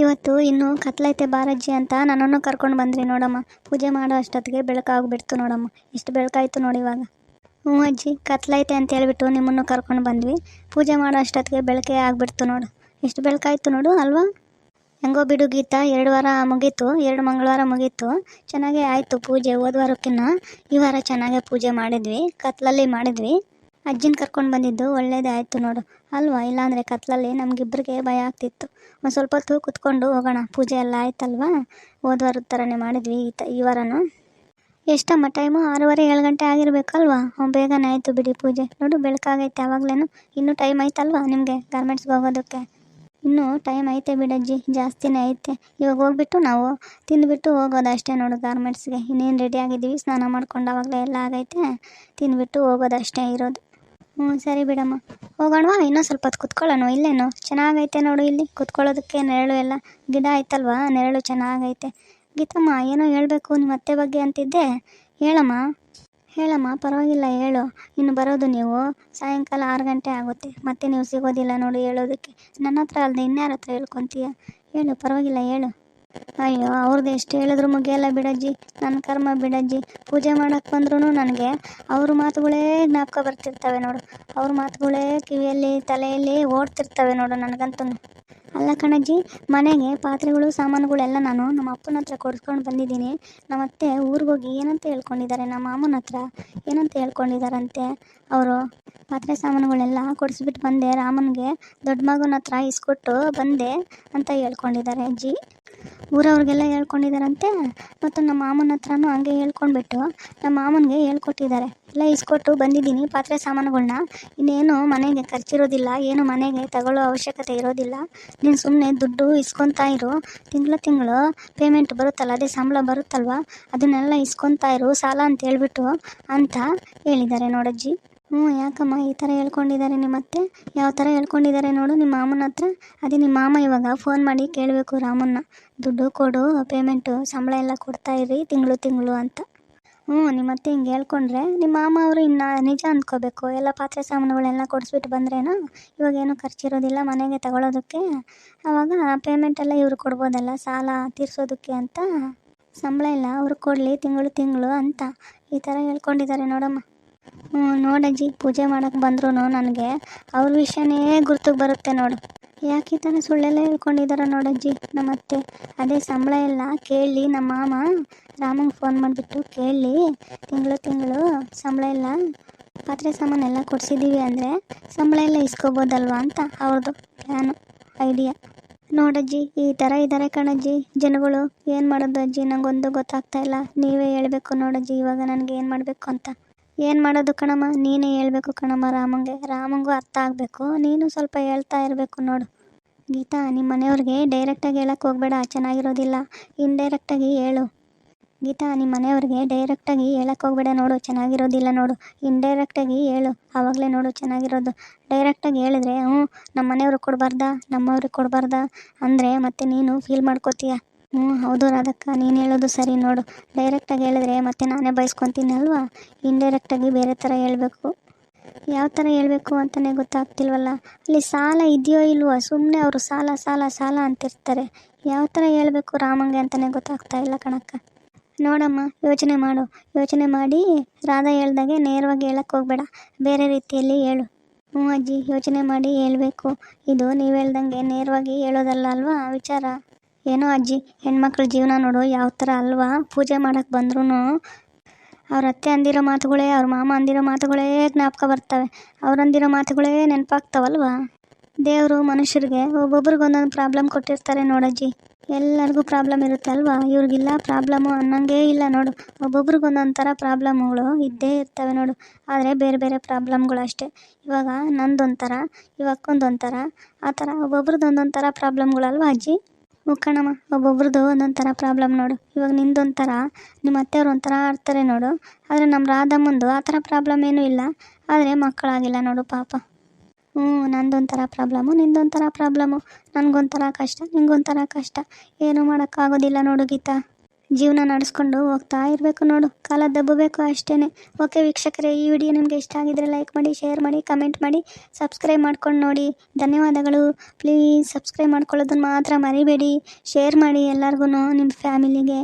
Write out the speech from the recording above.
ಇವತ್ತು ಇನ್ನು ಕತ್ಲೈತೆ ಬಾರಜ್ಜಿ ಅಂತ ನನ್ನನ್ನು ಕರ್ಕೊಂಡು ಬಂದ್ರಿ ನೋಡಮ್ಮ. ಪೂಜೆ ಮಾಡೋ ಅಷ್ಟೊತ್ತಿಗೆ ಬೆಳಕಾಗ್ಬಿಡ್ತು ನೋಡಮ್ಮ. ಎಷ್ಟು ಬೆಳಕಾಯ್ತು ನೋಡಿ ಇವಾಗ. ಹ್ಞೂ ಅಜ್ಜಿ, ಕತ್ಲೈತೆ ಅಂತ ಹೇಳ್ಬಿಟ್ಟು ನಿಮ್ಮನ್ನು ಕರ್ಕೊಂಡು ಬಂದ್ವಿ. ಪೂಜೆ ಮಾಡೋ ಅಷ್ಟೊತ್ತಿಗೆ ಬೆಳಕೆ ಆಗ್ಬಿಡ್ತು ನೋಡು. ಎಷ್ಟು ಬೆಳಕಾಯ್ತು ನೋಡು ಅಲ್ವಾ? ಹೆಂಗೋ ಬಿಡು ಗೀತಾ, ಎರಡು ವಾರ ಮುಗೀತು, ಎರಡು ಮಂಗಳವಾರ ಮುಗೀತು. ಚೆನ್ನಾಗೇ ಆಯಿತು ಪೂಜೆ ಹೋದ ಈ ವಾರ ಚೆನ್ನಾಗೇ ಪೂಜೆ ಮಾಡಿದ್ವಿ, ಕತ್ಲಲ್ಲಿ ಮಾಡಿದ್ವಿ. ಅಜ್ಜಿನ ಕರ್ಕೊಂಡು ಬಂದಿದ್ದು ಒಳ್ಳೇದಾಯ್ತು ನೋಡು. ಅಲ್ವಾ? ಇಲ್ಲಾಂದರೆ ಕತ್ಲಲ್ಲಿ ನಮಗಿಬ್ಬರಿಗೆ ಭಯ ಆಗ್ತಿತ್ತು. ಒಂದು ಸ್ವಲ್ಪ ಹೊತ್ತು ಕುತ್ಕೊಂಡು ಹೋಗೋಣ. ಪೂಜೆ ಎಲ್ಲ ಆಯ್ತಲ್ವಾ? ಹೋದ ವಾರದ ಥರನೇ ಮಾಡಿದ್ವಿ ಈ ತ ಈ ವಾರನೂ. ಎಷ್ಟಮ್ಮ, ಟೈಮು ಆರೂವರೆ ಏಳು ಗಂಟೆ ಆಗಿರ್ಬೇಕಲ್ವಾ? ಬೇಗನೆ ಆಯಿತು ಬಿಡಿ ಪೂಜೆ. ನೋಡು, ಬೆಳಕಾಗೈತೆ ಆವಾಗಲೇನು ಇನ್ನೂ ಟೈಮ್ ಆಯ್ತಲ್ವಾ ನಿಮಗೆ ಗಾರ್ಮೆಂಟ್ಸ್ಗೆ ಹೋಗೋದಕ್ಕೆ? ಇನ್ನೂ ಟೈಮ್ ಐತೆ ಬಿಡಜ್ಜಿ ಜಾಸ್ತಿನೇ ಐತೆ. ಇವಾಗ ಹೋಗ್ಬಿಟ್ಟು ನಾವು ತಿಂದ್ಬಿಟ್ಟು ಹೋಗೋದು ಅಷ್ಟೇ ನೋಡು ಗಾರ್ಮೆಂಟ್ಸ್ಗೆ. ಇನ್ನೇನು ರೆಡಿ ಆಗಿದ್ದೀವಿ? ಸ್ನಾನ ಮಾಡ್ಕೊಂಡು ಆವಾಗಲೇ ಎಲ್ಲ ಆಗೈತೆ. ತಿಂದ್ಬಿಟ್ಟು ಹೋಗೋದು ಅಷ್ಟೇ ಇರೋದು. ಹ್ಞೂ, ಸರಿ ಬಿಡಮ್ಮ. ಹೋಗೋಣವಾ ಇನ್ನೂ ಸ್ವಲ್ಪ ಹೊತ್ತು ಕುತ್ಕೊಳ್ಳೋಣ. ಇಲ್ಲೇನು? ಚೆನ್ನಾಗೈತೆ ನೋಡು ಇಲ್ಲಿ. ಕುತ್ಕೊಳ್ಳೋದಕ್ಕೆ ನೆರಳು ಎಲ್ಲ ಗಿಡ ಆಯ್ತಲ್ವಾ? ನೆರಳು ಚೆನ್ನಾಗೈತೆ. ಗೀತಮ್ಮ, ಏನೋ ಹೇಳಬೇಕು ನಿಮ್ಮ ಅತ್ತೆ ಬಗ್ಗೆ ಅಂತಿದ್ದೆ. ಹೇಳಮ್ಮ. ಹೇಳಮ್ಮ, ಪರವಾಗಿಲ್ಲ, ಹೇಳು. ಇನ್ನು ಬರೋದು ನೀವು? ಸಾಯಂಕಾಲ ಆರು ಗಂಟೆ ಆಗುತ್ತೆ. ಮತ್ತೆ ನೀವು ಸಿಗೋದಿಲ್ಲ ನೋಡು ಹೇಳೋದಕ್ಕೆ. ನನ್ನ ಹತ್ರ ಅಲ್ಲದೆ ಇನ್ಯಾರ ಹತ್ರ ಹೇಳ್ಕೊತೀಯ? ಹೇಳು, ಪರವಾಗಿಲ್ಲ, ಹೇಳು. ಅಯ್ಯೋ ಅವ್ರದ್ದು ಎಷ್ಟು ಹೇಳಿದ್ರು ಮುಗಿಯಲ್ಲ ಬಿಡಜ್ಜಿ. ನನ್ನ ಕರ್ಮ ಬಿಡಜ್ಜಿ. ಪೂಜೆ ಮಾಡಕ್ಕೆ ಬಂದ್ರೂ ನನಗೆ ಅವ್ರ ಮಾತುಗಳೇ ಜ್ಞಾಪಕ ಬರ್ತಿರ್ತವೆ ನೋಡು. ಅವ್ರ ಮಾತುಗಳೇ ಕಿವಿಯಲ್ಲಿ, ತಲೆಯಲ್ಲಿ ಓಡ್ತಿರ್ತವೆ ನೋಡು ನನಗಂತೂ. ಅಲ್ಲ ಕಣಜ್ಜಿ, ಮನೆಗೆ ಪಾತ್ರೆಗಳು, ಸಾಮಾನುಗಳೆಲ್ಲ ನಾನು ನಮ್ಮ ಅಪ್ಪನ ಹತ್ರ ಕೊಡ್ಸ್ಕೊಂಡು ಬಂದಿದ್ದೀನಿ. ನಮ್ಮ ಅತ್ತೆ ಊರಿಗೋಗಿ ಏನಂತ ಹೇಳ್ಕೊಂಡಿದ್ದಾರೆ ನಮ್ಮ ಮಾಮನ ಹತ್ರ ಏನಂತ ಹೇಳ್ಕೊಂಡಿದ್ದಾರಂತೆ ಅವರು ಪಾತ್ರೆ ಸಾಮಾನುಗಳೆಲ್ಲ ಕೊಡಿಸ್ಬಿಟ್ಟು ಬಂದೆ. ರಾಮನಿಗೆ ದೊಡ್ಡ ಮಗನ ಹತ್ರ ಇಸ್ಕೊಟ್ಟು ಬಂದೆ ಅಂತ ಹೇಳ್ಕೊಂಡಿದ್ದಾರೆ ಅಜ್ಜಿ. ಊರವ್ರಿಗೆಲ್ಲ ಹೇಳ್ಕೊಂಡಿದ್ದಾರಂತೆ ಮತ್ತು ನಮ್ಮ ಮಾಮನ ಹತ್ರನೂ ಹಂಗೆ ಹೇಳ್ಕೊಂಡ್ಬಿಟ್ಟು ನಮ್ಮ ಮಾಮನಿಗೆ ಹೇಳ್ಕೊಟ್ಟಿದ್ದಾರೆ ಎಲ್ಲ ಇಸ್ಕೊಟ್ಟು ಬಂದಿದ್ದೀನಿ ಪಾತ್ರೆ ಸಾಮಾನುಗಳನ್ನ ಇನ್ನೇನು ಮನೆಗೆ ಖರ್ಚಿರೋದಿಲ್ಲ, ಏನು ಮನೆಗೆ ತಗೊಳ್ಳೋ ಅವಶ್ಯಕತೆ ಇರೋದಿಲ್ಲ. ನೀನು ಸುಮ್ಮನೆ ದುಡ್ಡು ಇಸ್ಕೊತಾ ಇರು. ತಿಂಗಳ ತಿಂಗಳು ಪೇಮೆಂಟ್ ಬರುತ್ತಲ್ಲ, ಅದೇ ಸಂಬಳ ಬರುತ್ತಲ್ವ? ಅದನ್ನೆಲ್ಲ ಇಸ್ಕೊತಾ ಇರು, ಸಾಲ ಅಂತ ಹೇಳ್ಬಿಟ್ಟು ಅಂತ ಹೇಳಿದ್ದಾರೆ ನೋಡಜ್ಜಿ. ಹ್ಞೂ, ಯಾಕಮ್ಮ ಈ ಥರ ಹೇಳ್ಕೊಂಡಿದ್ದಾರೆ ನಿಮ್ಮ ಅತ್ತೆ ಯಾವ ಥರ ಹೇಳ್ಕೊಂಡಿದ್ದಾರೆ ನೋಡು, ನಿಮ್ಮ ಮಾಮನ ಹತ್ರ? ಅದೇ ನಿಮ್ಮ ಮಾಮ ಇವಾಗ ಫೋನ್ ಮಾಡಿ ಕೇಳಬೇಕು ರಾಮನ್ನ. ದುಡ್ಡು ಕೊಡು ಪೇಮೆಂಟು ಸಂಬಳ ಎಲ್ಲ ಕೊಡ್ತಾ ಇರಿ, ತಿಂಗಳು ತಿಂಗಳು ಅಂತ. ಹ್ಞೂ, ನಿಮ್ಮ ಅತ್ತೆ ಹಿಂಗೆ ಹೇಳ್ಕೊಂಡ್ರೆ ನಿಮ್ಮ ಮಾಮ ಅವರು ಇನ್ನು ನಿಜ ಅಂದ್ಕೋಬೇಕು. ಎಲ್ಲ ಪಾತ್ರೆ ಸಾಮಾನುಗಳೆಲ್ಲ ಕೊಡಿಸ್ಬಿಟ್ಟು ಬಂದ್ರೇನು? ಇವಾಗ ಏನು ಖರ್ಚಿರೋದಿಲ್ಲ, ಮನೆಗೆ ತಗೊಳ್ಳೋದಕ್ಕೆ ಆವಾಗ ಪೇಮೆಂಟ್ ಎಲ್ಲ ಇವ್ರು ಕೊಡ್ಬೋದಲ್ಲ, ಸಾಲ ತೀರಿಸೋದಕ್ಕೆ ಅಂತ. ಸಂಬಳ ಇಲ್ಲ ಅವ್ರಿಗೆ ಕೊಡಲಿ, ತಿಂಗಳು ತಿಂಗಳು ಅಂತ. ಈ ಥರ ಹೇಳ್ಕೊಂಡಿದ್ದಾರೆ ನೋಡಮ್ಮ. ನೋಡಜ್ಜಿ ಪೂಜೆ ಮಾಡಕ್ಕೆ ಬಂದ್ರೂ ನನಗೆ. ಅವ್ರ ವಿಷಯನೇ ಗುರ್ತಿಗೆ ಬರುತ್ತೆ ನೋಡು. ಯಾಕೆ ತಾನೇ ಸುಳ್ಳೆಲ್ಲ ಹೇಳ್ಕೊಂಡಿದಾರ ನೋಡಜ್ಜಿ ನಮ್ಮತ್ತೆ. ಅದೇ ಸಂಬಳ ಎಲ್ಲ ಕೇಳಿ ನಮ್ಮ ಮಾಮ ರಾಮಂಗೆ ಫೋನ್ ಮಾಡಿಬಿಟ್ಟು ಕೇಳಿ ತಿಂಗಳು ತಿಂಗಳು ಸಂಬಳ ಎಲ್ಲ, ಪಾತ್ರೆ ಸಾಮಾನೆಲ್ಲ ಕೊಡಿಸಿದ್ದೀವಿ ಅಂದರೆ ಸಂಬಳ ಎಲ್ಲ ಇಸ್ಕೋಬೋದಲ್ವಾ ಅಂತ ಅವ್ರದ್ದು ಪ್ಲ್ಯಾನು ಐಡಿಯಾ ನೋಡಜ್ಜಿ ಈ ಥರ ಇದ್ದಾರೆ ಕಣಜ್ಜಿ ಜನಗಳು ಏನು ಮಾಡೋದು ಅಜ್ಜಿ? ನಂಗೊಂದು ಗೊತ್ತಾಗ್ತಾ ಇಲ್ಲ. ನೀವೇ ಹೇಳಬೇಕು ನೋಡಜ್ಜಿ ಇವಾಗ ನನಗೆ ಏನು ಮಾಡಬೇಕು ಅಂತ. ಏನು ಮಾಡೋದು ಕಣಮ್ಮ? ನೀನೇ ಹೇಳ್ಬೇಕು ಕಣಮ್ಮ ರಾಮಂಗೆ. ರಾಮಂಗೂ ಅರ್ಥ ಆಗಬೇಕು. ನೀನು ಸ್ವಲ್ಪ ಹೇಳ್ತಾ ಇರಬೇಕು ನೋಡು. ಗೀತಾ ನಿಮ್ಮ ಮನೆಯವ್ರಿಗೆ ಡೈರೆಕ್ಟಾಗಿ ಹೇಳಕ್ಕೆ ಹೋಗಬೇಡ. ಚೆನ್ನಾಗಿರೋದಿಲ್ಲ. ಇಂಡೈರೆಕ್ಟಾಗಿ ಹೇಳು. ಗೀತಾ ನಿಮ್ಮ ಮನೆಯವ್ರಿಗೆ ಡೈರೆಕ್ಟಾಗಿ ಹೇಳಕ್ಕೆ ಹೋಗಬೇಡ ನೋಡು. ಚೆನ್ನಾಗಿರೋದಿಲ್ಲ ನೋಡು. ಇಂಡೈರೆಕ್ಟಾಗಿ ಹೇಳು. ಆವಾಗಲೇ ನೋಡು ಚೆನ್ನಾಗಿರೋದು. ಡೈರೆಕ್ಟಾಗಿ ಹೇಳಿದ್ರೆ ಹ್ಞೂ ನಮ್ಮ ಮನೆಯವ್ರಿಗೆ ಕೊಡಬಾರ್ದಾ? ನಮ್ಮವ್ರಿಗೆ ಕೊಡಬಾರ್ದಾ? ಅಂದರೆ ಮತ್ತೆ ನೀನು ಫೀಲ್ ಮಾಡ್ಕೋತೀಯ? ಹ್ಞೂ, ಹೌದು ರಾಧಕ್ಕ, ನೀನು ಹೇಳೋದು ಸರಿ ನೋಡು. ಡೈರೆಕ್ಟಾಗಿ ಹೇಳಿದ್ರೆ ಮತ್ತೆ ನಾನೇ ಬಯಸ್ಕೊತೀನಿ ಅಲ್ವಾ? ಇಂಡೈರೆಕ್ಟಾಗಿ ಬೇರೆ ಥರ ಹೇಳಬೇಕು. ಯಾವ ಥರ ಹೇಳಬೇಕು ಅಂತಲೇ ಗೊತ್ತಾಗ್ತಿಲ್ವಲ್ಲ? ಅಲ್ಲಿ ಸಾಲ ಇದೆಯೋ ಇಲ್ವೋ ಸುಮ್ಮನೆ ಅವರು ಸಾಲ ಸಾಲ ಸಾಲ ಅಂತಿರ್ತಾರೆ. ಯಾವ ಥರ ಹೇಳಬೇಕು ರಾಮಂಗೆ ಅಂತಲೇ ಗೊತ್ತಾಗ್ತಾ ಇಲ್ಲ ಕಣಕ್ಕ. ನೋಡಮ್ಮ, ಯೋಚನೆ ಮಾಡು. ಯೋಚನೆ ಮಾಡಿ ರಾಧಾ ಹೇಳ್ದಾಗೆ ನೇರವಾಗಿ ಹೇಳಕ್ಕೆ ಹೋಗಬೇಡ. ಬೇರೆ ರೀತಿಯಲ್ಲಿ ಹೇಳು. ಹ್ಞೂ ಅಜ್ಜಿ, ಯೋಚನೆ ಮಾಡಿ ಹೇಳಬೇಕು. ಇದು ನೀವು ಹೇಳ್ದಂಗೆ ನೇರವಾಗಿ ಹೇಳೋದಲ್ಲ ಅಲ್ವಾ? ವಿಚಾರ. ಏನೋ ಅಜ್ಜಿ, ಹೆಣ್ಮಕ್ಳ ಜೀವನ ನೋಡು, ಯಾವ ಥರ ಅಲ್ವಾ? ಪೂಜೆ ಮಾಡೋಕ್ಕೆ ಬಂದ್ರೂ ಅವ್ರ ಅತ್ತೆ ಅಂದಿರೋ ಮಾತುಗಳೇ, ಅವ್ರ ಮಾಮ ಅಂದಿರೋ ಮಾತುಗಳೇ ಜ್ಞಾಪಕ ಬರ್ತವೆ. ಅವ್ರಂದಿರೋ ಮಾತುಗಳೇ ನೆನಪಾಗ್ತಾವಲ್ವಾ? ದೇವರು ಮನುಷ್ಯರಿಗೆ ಒಬ್ಬೊಬ್ರಿಗೆ ಒಂದೊಂದು ಪ್ರಾಬ್ಲಮ್ ಕೊಟ್ಟಿರ್ತಾರೆ ನೋಡಜ್ಜಿ ಎಲ್ಲರಿಗೂ ಪ್ರಾಬ್ಲಮ್ ಇರುತ್ತೆ ಅಲ್ವಾ? ಇವ್ರಿಗಿಲ್ಲ ಪ್ರಾಬ್ಲಮ್ಮು ಅನ್ನಂಗೇ ಇಲ್ಲ ನೋಡು. ಒಬ್ಬೊಬ್ರಿಗೆ ಒಂದೊಂದು ಥರ ಪ್ರಾಬ್ಲಮ್ಗಳು ಇದ್ದೇ ಇರ್ತವೆ ನೋಡು. ಆದರೆ ಬೇರೆ ಬೇರೆ ಪ್ರಾಬ್ಲಮ್ಗಳು ಅಷ್ಟೇ. ಇವಾಗ ನಂದೊಂಥರ ಇವಕ್ಕೊಂದೊಂಥರ ಆ ಥರ ಒಬ್ಬೊಬ್ರದ್ದು ಒಂದೊಂದು ಥರ ಪ್ರಾಬ್ಲಮ್ಗಳಲ್ವಾ ಅಜ್ಜಿ? ಹ್ಞೂ ಕಣಮ್ಮ ಒಬ್ಬೊಬ್ರದ್ದು ಒಂದೊಂದು ಥರ ಪ್ರಾಬ್ಲಮ್ ನೋಡು. ಇವಾಗ ನಿಂದೊಂಥರ, ನಿಮ್ಮ ಅತ್ತೆಯವ್ರು ಒಂಥರ ಆಡ್ತಾರೆ ನೋಡು. ಆದರೆ ನಮ್ಮ ರಾಧಮ್ಮಂದು ಆ ಥರ ಪ್ರಾಬ್ಲಮ್ ಏನೂ ಇಲ್ಲ. ಆದರೆ ಮಕ್ಕಳಾಗಿಲ್ಲ ನೋಡು ಪಾಪ. ಹ್ಞೂ, ನಂದೊಂಥರ ಪ್ರಾಬ್ಲಮ್ಮು ನಿಂದೊಂಥರ ಪ್ರಾಬ್ಲಮ್ಮು ನನಗೊಂಥರ ಕಷ್ಟ, ನಿಂಗೊಂಥರ ಕಷ್ಟ. ಏನೂ ಮಾಡೋಕ್ಕಾಗೋದಿಲ್ಲ ನೋಡು ಗೀತಾ. ಜೀವನ ನಡೆಸ್ಕೊಂಡು ಹೋಗ್ತಾ ಇರಬೇಕು ನೋಡು. ಕಾಲ ದಬ್ಬಬೇಕು ಅಷ್ಟೇ ಓಕೆ ವೀಕ್ಷಕರೇ, ಈ ವಿಡಿಯೋ ನಿಮಗೆ ಇಷ್ಟ ಆಗಿದ್ರೆ ಲೈಕ್ ಮಾಡಿ ಶೇರ್ ಮಾಡಿ ಕಮೆಂಟ್ ಮಾಡಿ ಸಬ್ಸ್ಕ್ರೈಬ್ ಮಾಡ್ಕೊಂಡು ನೋಡಿ. ಧನ್ಯವಾದಗಳು. ಪ್ಲೀಸ್ ಸಬ್ಸ್ಕ್ರೈಬ್ ಮಾಡ್ಕೊಳ್ಳೋದನ್ನು ಮಾತ್ರ ಮರಿಬೇಡಿ. ಶೇರ್ ಮಾಡಿ ಎಲ್ಲರಿಗೂ ನಿಮ್ಮ ಫ್ಯಾಮಿಲಿಗೆ